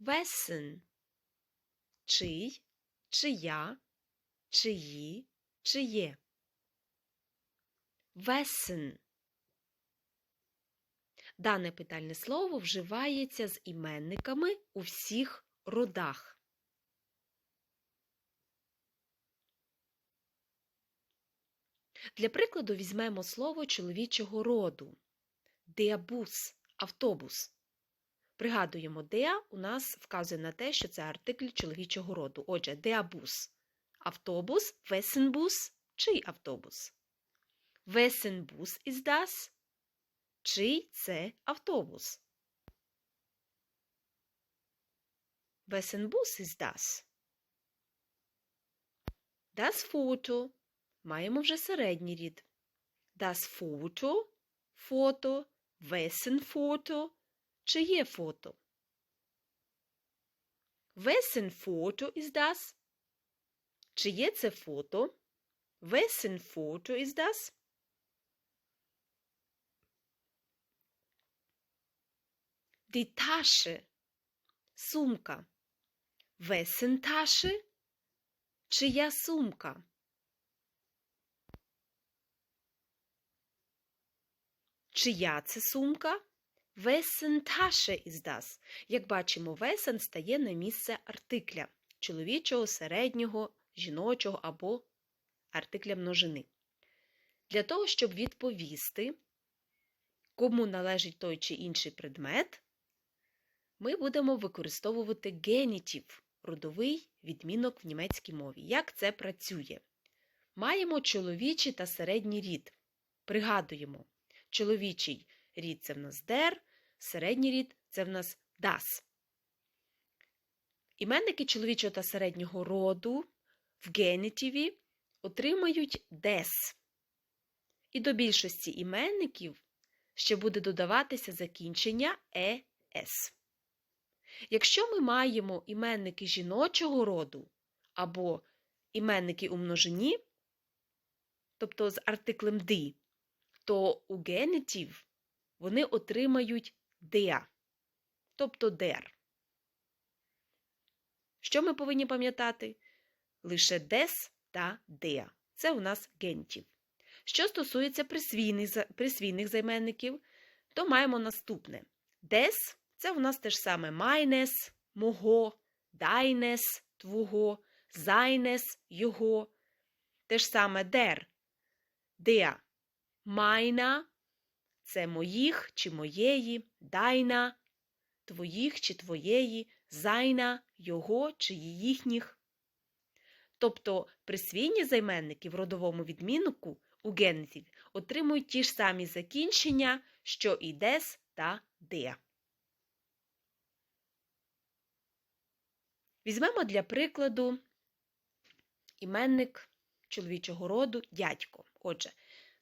Wessen. Чий, чия, чиї, чиє. Wessen. Дане питальне слово вживається з іменниками у всіх родах. Для прикладу візьмемо слово чоловічого роду. Деабус автобус. Пригадуємо, деа у нас вказує на те, що це артикль чоловічого роду. Отже, деабус. Автобус, весенбус, чий автобус? Весенбус із das? Чий це автобус? Весенбус із das? Das Foto. Маємо вже середній рід. Das Foto – фото, wessen фото, чиє фото. Wessen фото is das? Чиє це фото? Wessen фото is das? Die Tasche – сумка. Wessen Tasche? Чия сумка? Чия це сумка? Wessen Tasche ist das? Як бачимо, wessen стає на місце артикля чоловічого, середнього, жіночого або артикля множини. Для того, щоб відповісти, кому належить той чи інший предмет, ми будемо використовувати генітів, родовий відмінок в німецькій мові. Як це працює? Маємо чоловічий та середній рід. Пригадуємо, чоловічий рід це в нас der, середній рід це в нас das. Іменники чоловічого та середнього роду в генітиві отримають des. І до більшості іменників ще буде додаватися закінчення es. Якщо ми маємо іменники жіночого роду або іменники у множині, тобто з артиклем «ди», то у генітів вони отримають «der», тобто «der». Що ми повинні пам'ятати? Лише «des» та «der». Це у нас генітів. Що стосується присвійних займенників, то маємо наступне. «Des» – це у нас те ж саме «meines» – мого, «deines» – твого, «seines» – його. Те ж саме «der» – «der» – «meiner» – це моїх чи моєї, «deiner» – твоїх чи твоєї, «seiner» – його чи їхніх. Тобто присвійні займенники в родовому відмінку у генетів отримують ті ж самі закінчення, що і des та der. Візьмемо для прикладу іменник чоловічого роду дядько. Отже,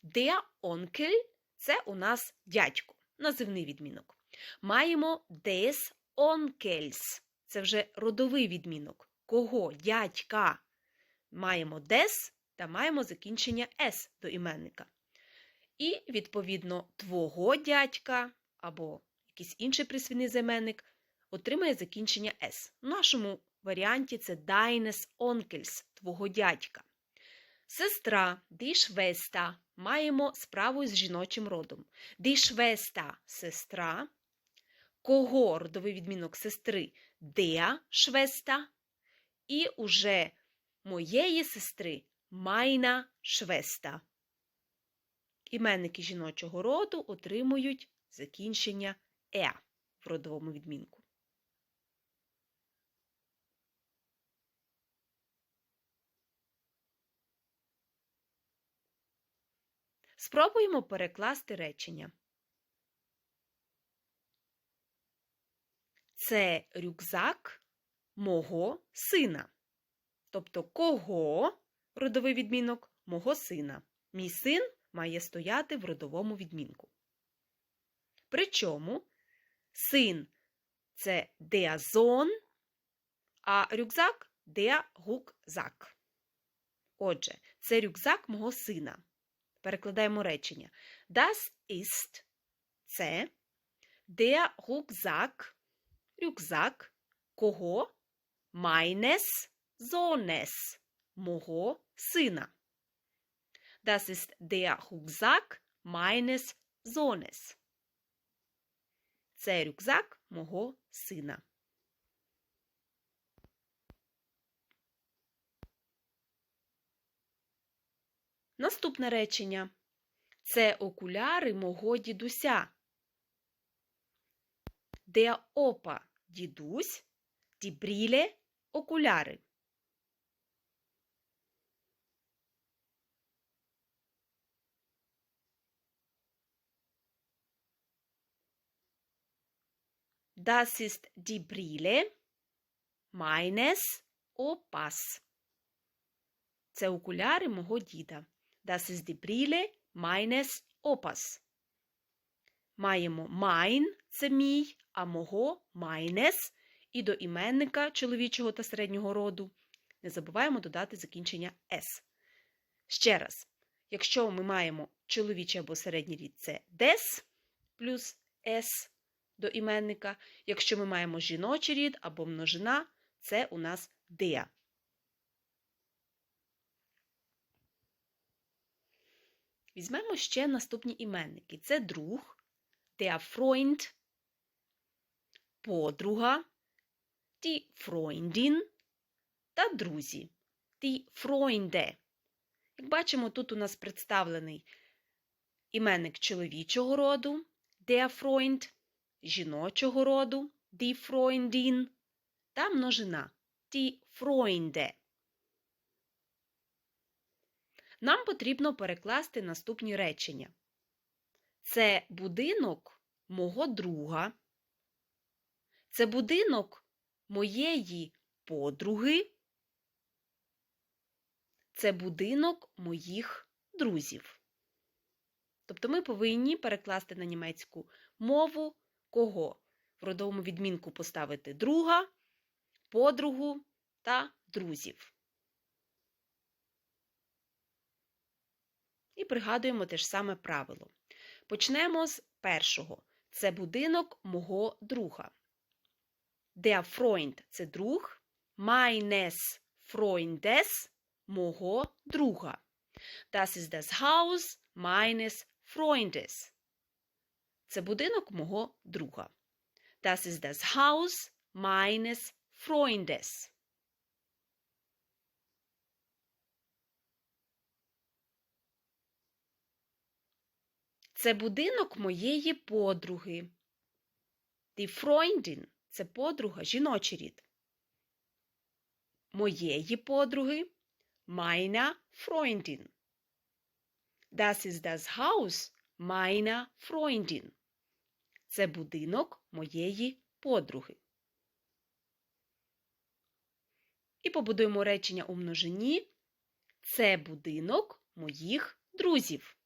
der Onkel – це у нас дядько, називний відмінок. Маємо des Onkels – це вже родовий відмінок. Кого? Дядька. Маємо des та маємо закінчення s до іменника. І, відповідно, твого дядька або якийсь інший присвійний займенник отримає закінчення s. В нашому варіанті це deines onkels – твого дядька. Сестра die Schwester маємо справу з жіночим родом. Die Schwester – сестра. Кого родовий відмінок сестри der Schwester. І уже моєї сестри майна швеста. Іменники жіночого роду отримують закінчення е в родовому відмінку. Спробуємо перекласти речення. Це рюкзак мого сина. Тобто, кого родовий відмінок мого сина. Мій син має стояти в родовому відмінку. Причому син це деазон, а рюкзак деагукзак. Отже, це рюкзак мого сина. Перекладаємо речення. Das ist це der Rucksack, рюкзак кого? Meines Sohnes. Мого сина. Das ist der Rucksack meines Sohnes. Це рюкзак мого сина. Наступне речення. Це окуляри мого дідуся. Der Opa – дідусь, Brille – окуляри. Das ist die Brille meines Opas. Це окуляри мого діда. Das ist die Brille meines Opas. Маємо mein – це мій, а мого meines і до іменника чоловічого та середнього роду не забуваємо додати закінчення s. Ще раз, якщо ми маємо чоловічий або середній рід, це des плюс s до іменника. Якщо ми маємо жіночий рід або множина, це у нас der. Візьмемо ще наступні іменники. Це друг, der Freund, подруга, die Freundin та друзі, die Freunde. Як бачимо, тут у нас представлений іменник чоловічого роду, der Freund, жіночого роду, die Freundin та множина, die Freunde. Нам потрібно перекласти наступні речення. Це будинок мого друга. Це будинок моєї подруги. Це будинок моїх друзів. Тобто ми повинні перекласти на німецьку мову кого? В родовому відмінку поставити друга, подругу та друзів. Пригадуємо те ж саме правило. Почнемо з першого. Це будинок мого друга. Der Freund – це друг. Meines Freundes – мого друга. Das ist das Haus meines Freundes. Це будинок мого друга. Das ist das Haus meines Freundes. Це будинок моєї подруги. Die Freundin – це подруга, жіночий рід. Моєї подруги meiner Freundin. Das ist das Haus meiner Freundin. Це будинок моєї подруги. І побудуємо речення у множині. Це будинок моїх друзів.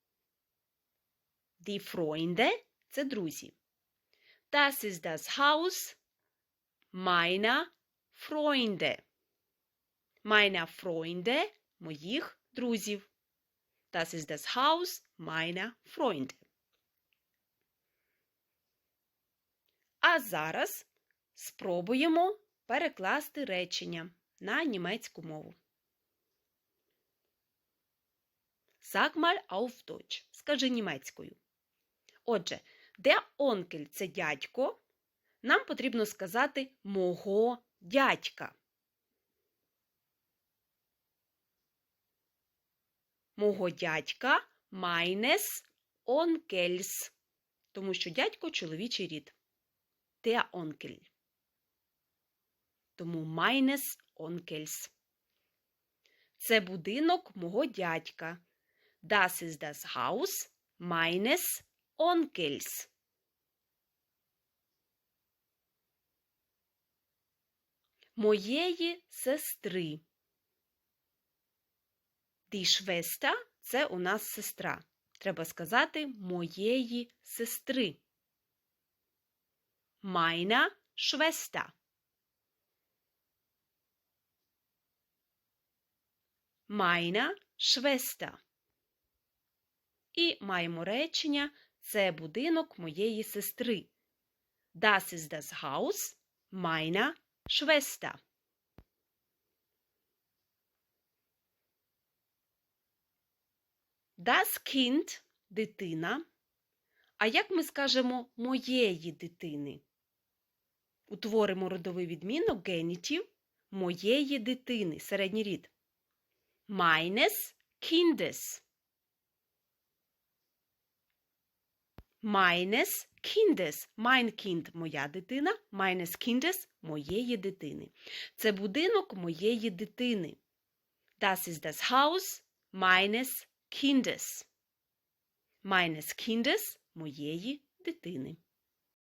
Die Freunde – це друзі. Das ist das Haus meiner Freunde. Meiner Freunde – моїх друзів. Das ist das Haus meiner Freunde. А зараз спробуємо перекласти речення на німецьку мову. Sag mal auf Deutsch. Скажи німецькою. Отже, де онкель це дядько, нам потрібно сказати мого дядька. Мого дядька meines Onkels, тому що дядько чоловічий рід. Der Onkel. Тому meines Onkels. Це будинок мого дядька. Das ist das Haus meines Onkels. Моєї сестри. Die Schwester – це у нас сестра. Треба сказати моєї сестри. Meiner Schwester. Meiner Schwester. І маємо речення це будинок моєї сестри. Das ist das Haus meiner Schwester. Das Kind – дитина. А як ми скажемо моєї дитини? Утворимо родовий відмінок генітів моєї дитини, середній рід. Meines Kindes. Meines Kindes. Mein Kind – моя дитина. Meines Kindes – моєї дитини. Це будинок моєї дитини. Das ist das Haus meines Kindes. Meines Kindes – моєї дитини.